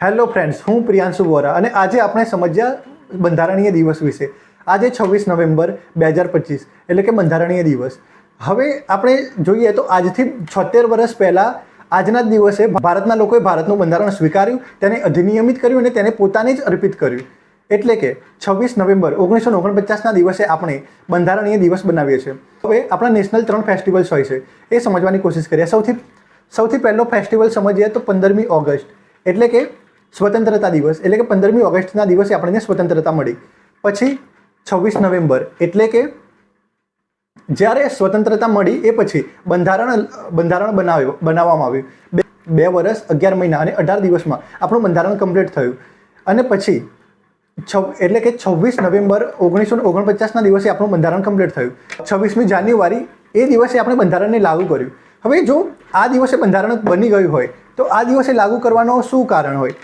Hello friends હું પ્રિયાંશુ વોરા અને આજે આપણે સમજ્યા બંધારણીય દિવસ વિશે. આજે છવ્વીસ નવેમ્બર બે હજાર પચીસ, એટલે કે બંધારણીય દિવસ. હવે આપણે જોઈએ તો આજથી છોતેર વર્ષ પહેલાં આજના જ દિવસે ભારતના લોકોએ ભારતનું બંધારણ સ્વીકાર્યું, તેને અધિનિયમિત કર્યું અને તેને પોતાને જ અર્પિત કર્યું. એટલે કે છવ્વીસ નવેમ્બર ઓગણીસો ઓગણપચાસના દિવસે આપણે બંધારણીય દિવસ બનાવીએ છીએ. હવે આપણા નેશનલ ત્રણ ફેસ્ટિવલ્સ હોય છે. એ સમજવાની કોશિશ કરીએ. સૌથી સૌથી પહેલો ફેસ્ટિવલ સમજીએ તો પંદરમી ઓગસ્ટ, એટલે કે સ્વતંત્રતા દિવસ, એટલે કે પંદરમી ઓગસ્ટના દિવસે આપણને સ્વતંત્રતા મળી. પછી છવ્વીસ નવેમ્બર, એટલે કે જ્યારે સ્વતંત્રતા મળી એ પછી બંધારણ બંધારણ બનાવ્યું, બનાવવામાં આવ્યું. બે બે વર્ષ અગિયાર મહિના અને અઢાર દિવસમાં આપણું બંધારણ કમ્પ્લીટ થયું. અને પછી છ એટલે કે છવ્વીસ નવેમ્બર ઓગણીસો ઓગણપચાસના દિવસે આપણું બંધારણ કમ્પ્લીટ થયું. છવ્વીસમી જાન્યુઆરી એ દિવસે આપણે બંધારણને લાગુ કર્યું. હવે જો આ દિવસે બંધારણ બની ગયું હોય, તો આ દિવસે લાગુ કરવાનો શું કારણ હોય?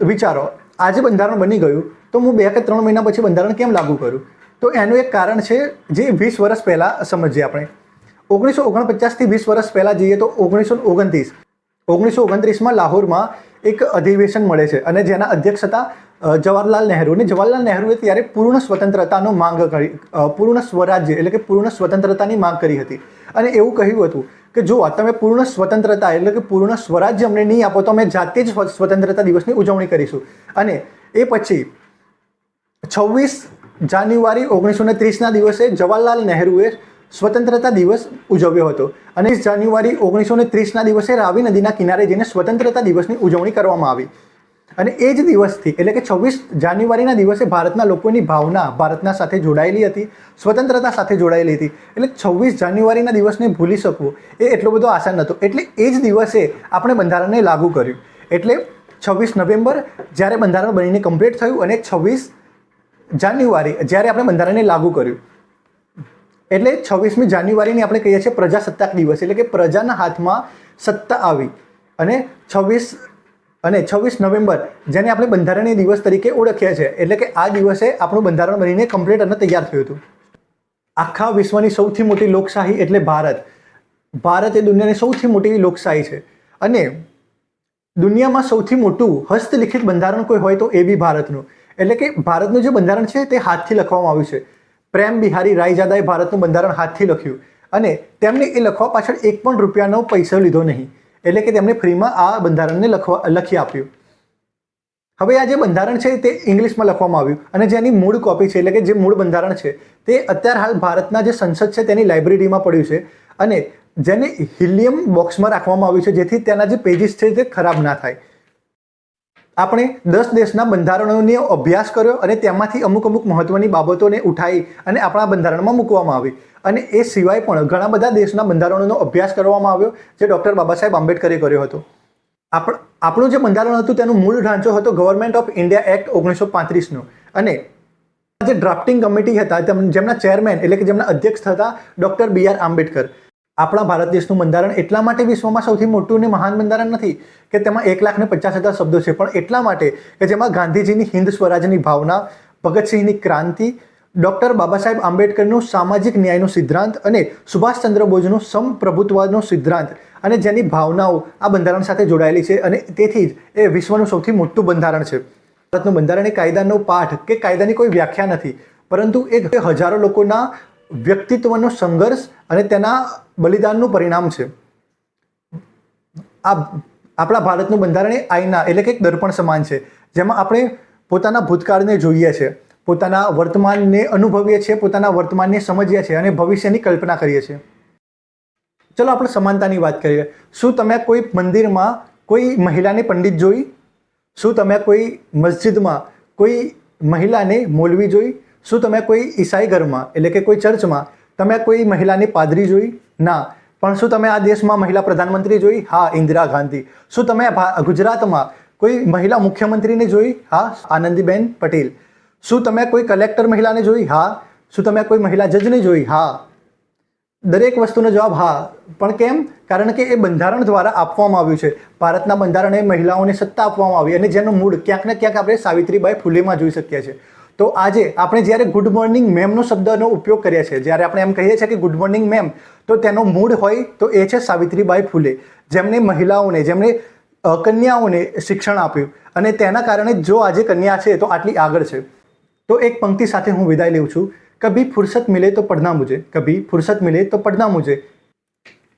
વિચારો, આજે બંધારણ બની ગયું, તો હું બે કે ત્રણ મહિના પછી બંધારણ કેમ લાગુ કરું? તો એનું એક કારણ છે જે વીસ વર્ષ પહેલાં સમજીએ આપણે. ઓગણીસો ઓગણપચાસથી વીસ વર્ષ પહેલાં જઈએ તો ઓગણીસો ઓગણત્રીસ. ઓગણીસો ઓગણત્રીસમાં લાહોરમાં એક અધિવેશન મળે છે અને જેના અધ્યક્ષ હતા જવાહરલાલ નહેરુ. અને જવાહરલાલ નહેરુએ ત્યારે પૂર્ણ સ્વતંત્રતાનો માંગ કરી પૂર્ણ સ્વરાજ્ય એટલે કે પૂર્ણ સ્વતંત્રતાની માંગ કરી હતી. અને એવું કહ્યું હતું કે જો તમે પૂર્ણ સ્વતંત્રતા એટલે કે પૂર્ણ સ્વરાજ્ય અમને નહીં આપો, તો અમે જાતે જ સ્વતંત્રતા દિવસની ઉજવણી કરીશું. અને એ પછી છવ્વીસ જાન્યુઆરી ઓગણીસો ને ત્રીસના દિવસે જવાહરલાલ નહેરુએ સ્વતંત્રતા દિવસ ઉજવ્યો હતો. અને જાન્યુઆરી ઓગણીસો ને ત્રીસના દિવસે રાવી નદીના કિનારે જઈને સ્વતંત્રતા દિવસની ઉજવણી કરવામાં આવી. અને એ જ દિવસથી, એટલે કે છવ્વીસ જાન્યુઆરીના દિવસે ભારતના લોકોની ભાવના ભારતના સાથે જોડાયેલી હતી, સ્વતંત્રતા સાથે જોડાયેલી હતી. એટલે છવ્વીસ જાન્યુઆરીના દિવસને ભૂલી શકવું એ એટલો બધો આસાન નહોતો. એટલે એ જ દિવસે આપણે બંધારણને લાગુ કર્યું. એટલે છવ્વીસ નવેમ્બર જ્યારે બંધારણ બનીને કમ્પ્લીટ થયું અને છવ્વીસ જાન્યુઆરી જ્યારે આપણે બંધારણને લાગુ કર્યું. એટલે છવ્વીસમી જાન્યુઆરીની આપણે કહીએ છીએ પ્રજાસત્તાક દિવસ, એટલે કે પ્રજાના હાથમાં સત્તા આવી અને છવ્વીસ અને છવ્વીસ નવેમ્બર, જેને આપણે બંધારણીય દિવસ તરીકે ઓળખીએ છીએ. એટલે કે આ દિવસે આપણું બંધારણ બનીને કમ્પ્લીટ અને તૈયાર થયું હતું. આખા વિશ્વની સૌથી મોટી લોકશાહી એટલે ભારત. ભારત એ દુનિયાની સૌથી મોટી લોકશાહી છે. અને દુનિયામાં સૌથી મોટું હસ્તલિખિત બંધારણ કોઈ હોય તો એ બી ભારતનું. એટલે કે ભારતનું જે બંધારણ છે તે હાથથી લખવામાં આવ્યું છે. પ્રેમ બિહારી રાયજાદાએ ભારતનું બંધારણ હાથથી લખ્યું. અને તેમને એ લખવા પાછળ એક પણ રૂપિયાનો પૈસો લીધો નહીં. એટલે કે તેમણે ફ્રીમાં આ બંધારણને લખવા, લખી આપ્યું. હવે આ જે બંધારણ છે તે ઇંગ્લિશમાં લખવામાં આવ્યું. અને જેની મૂળ કોપી છે, એટલે કે જે મૂળ બંધારણ છે, તે અત્યારે હાલ ભારતના જે સંસદ છે તેની લાઇબ્રેરીમાં પડ્યું છે. અને જેને હિલિયમ બોક્સમાં રાખવામાં આવ્યું છે, જેથી તેના જે પેજીસ છે તે ખરાબ ના થાય. આપણે દસ દેશના બંધારણોનો અભ્યાસ કર્યો અને તેમાંથી અમુક અમુક મહત્વની બાબતોને ઉઠાવી અને આપણા બંધારણમાં મૂકવામાં આવી. અને એ સિવાય પણ ઘણા બધા દેશના બંધારણોનો અભ્યાસ કરવામાં આવ્યો, જે ડૉક્ટર બાબા સાહેબ આંબેડકરે કર્યો હતો. આપણ, આપણું જે બંધારણ હતું તેનું મૂળ ઢાંચો હતો ગવર્મેન્ટ ઓફ ઇન્ડિયા એક્ટ ઓગણીસો પાંત્રીસનો. અને જે ડ્રાફ્ટિંગ કમિટી હતા જેમના ચેરમેન એટલે કે જેમના અધ્યક્ષ હતા ડૉક્ટર બી આર આંબેડકર. આપણા ભારત દેશનું બંધારણ એટલા માટે વિશ્વમાં સૌથી મોટું અને મહાન બંધારણ નથી કે તેમાં એક લાખ ને પચાસ હજાર શબ્દો છે, પણ એટલા માટે કે જેમાં ગાંધીજીની હિન્દ સ્વરાજની ભાવના, ભગતસિંહની ક્રાંતિ ડૉક્ટર બાબા સાહેબ આંબેડકરનું સામાજિક ન્યાયનો સિદ્ધાંત અને સુભાષચંદ્ર બોઝનો સમપ્રભુત્વનો સિદ્ધાંત અને જેની ભાવનાઓ આ બંધારણ સાથે જોડાયેલી છે અને તેથી જ એ વિશ્વનું સૌથી મોટું બંધારણ છે. ભારતનું બંધારણ એ કાયદાનો પાઠ કે કાયદાની કોઈ વ્યાખ્યા નથી, પરંતુ એ હજારો લોકોના વ્યક્તિત્વનો સંઘર્ષ અને તેના બલિદાનનું પરિણામ છે. આ આપણા ભારતનું બંધારણ એ આઈના એટલે કે એક દર્પણ સમાન છે, જેમાં આપણે પોતાના ભૂતકાળને જોઈએ છીએ પોતાના વર્તમાનને અનુભવીએ છીએ, પોતાના વર્તમાનને સમજીએ છીએ અને ભવિષ્યની કલ્પના કરીએ છીએ. ચલો આપણે સમાનતાની વાત કરીએ. શું તમે કોઈ મંદિરમાં કોઈ મહિલાને પંડિત જોઈ? શું તમે કોઈ મસ્જિદમાં કોઈ મહિલાને મોલવી જોઈ? શું તમે કોઈ ઈસાઈ ઘરમાં, એટલે કે કોઈ ચર્ચમાં, તમે કોઈ મહિલાને પાદરી જોઈ? ના. પણ શું તમે આ દેશમાં મહિલા પ્રધાનમંત્રી જોઈ? હા, ઇન્દિરા ગાંધી. શું તમે ગુજરાતમાં કોઈ મહિલા મુખ્યમંત્રીને જોઈ? હા, આનંદીબેન પટેલ. શું તમે કોઈ કલેક્ટર મહિલાને જોઈ? હા. શું તમે કોઈ મહિલા જજને જોઈ? હા. દરેક વસ્તુનો જવાબ હા. પણ કેમ? કારણ કે એ બંધારણ દ્વારા આપવામાં આવ્યું છે. ભારતના બંધારણે મહિલાઓને સત્તા આપવામાં આવી અને જેનું મૂળ ક્યાંક ને ક્યાંક આપણે સાવિત્રીબાઈ ફૂલેમાં જોઈ શકીએ છીએ. તો આજે આપણે જ્યારે ગુડ મોર્નિંગ મેમનો શબ્દનો ઉપયોગ કરીએ છીએ, જ્યારે આપણે એમ કહીએ છીએ કે ગુડ મોર્નિંગ મેમ, તો તેનો મૂળ હોય તો એ છે સાવિત્રીબાઈ ફૂલે જેમને મહિલાઓને, જેમણે કન્યાઓને શિક્ષણ આપ્યું. અને તેના કારણે જો આજે કન્યા છે તો આટલી આગળ છે. તો એક પંક્તિ સાથે હું વિદાય લઉં છું કભી ફુરસત મિલે તો પડના મુજે કભી ફુરસત મિલે તો પડના મુજે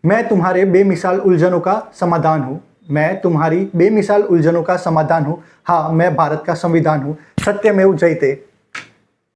मैं तुम्हारे बेमिसाल उलझनों का समाधान हूँ मैं तुम्हारी बेमिसाल उलझनों का समाधान हूँ हाँ मैं भारत का संविधान हूँ सत्यमेव जयते